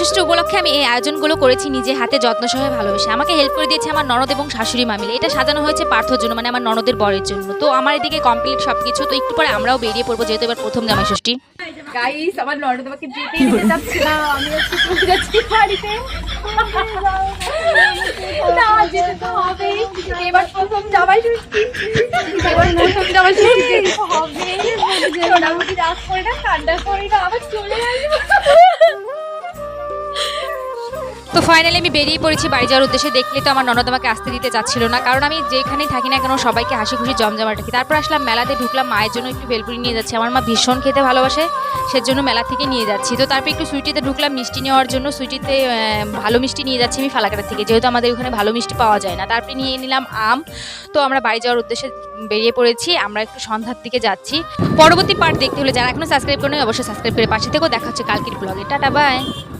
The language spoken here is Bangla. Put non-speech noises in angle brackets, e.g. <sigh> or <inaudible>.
ষষ্ঠী উপলক্ষে আমি এই আয়োজনগুলো করেছি নিজে হাতে যত্ন সহ ভালোবেসে। আমাকে হেল্প করে দিয়েছে আমার ননদ এবং শাশুড়ি মামিলে। এটা সাজানো হয়েছে পার্থর জন্য মানে আমার ননদের বরের জন্য। তো আমার এদিকে কমপ্লিট সব কিছু তো একটু পরে আমরাও বেরিয়ে পড়ব যেহেতু এবার প্রথম জামাই ষষ্ঠী গাইস আমার ননদ আমাকে যেতে দিতে চাচ্ছে আমি চলে যাচ্ছি বাড়িতে? না যেতে তো হবেই এবার প্রথম জামাই ষষ্ঠী এবার প্রথম জামাই ষষ্ঠী হবে। <laughs> মোটামুটি রাগ করে না ঠান্ডা করে না আবার চলে আসব। তো ফাইনালি আমি বেরিয়ে পড়েছি, বাড়ি যাওয়ার উদ্দেশ্যে। দেখলে তো আমার ননদ আমাকে আসতে দিতে চাচ্ছিল না, কারণ আমি যেখানেই থাকি না কেন সবাইকে হাসি খুশি জমজমাট রাখি। তারপর আসলাম, মেলাতে ঢুকলাম, মায়ের জন্য একটু বেলপুরি নিয়ে যাচ্ছি। আমার মা ভীষণ খেতে ভালোবাসে, সেজন্য মেলা থেকে নিয়ে যাচ্ছি। তো তারপর একটু সুইটিতে ঢুকলাম, মিষ্টি নেওয়ার জন্য। সুইটিতে ভালো মিষ্টি নিয়ে যাচ্ছি আমি ফালাকাটা থেকে, যেহেতু আমাদের ওখানে ভালো মিষ্টি পাওয়া যায় না। তারপরে নিয়ে নিলাম আম। তো আমরা বাড়ি যাওয়ার উদ্দেশ্যে বেরিয়ে পড়েছি, আমরা একটু সন্ধ্যার দিকে যাচ্ছি। পরবর্তী পার্ট দেখতে হলে যারা এখনও সাবস্ক্রাইব করেনি, অবশ্যই সাবস্ক্রাইব করে পাশে থেকেও দেখা হচ্ছে কালকের ব্লগে টাটা বাই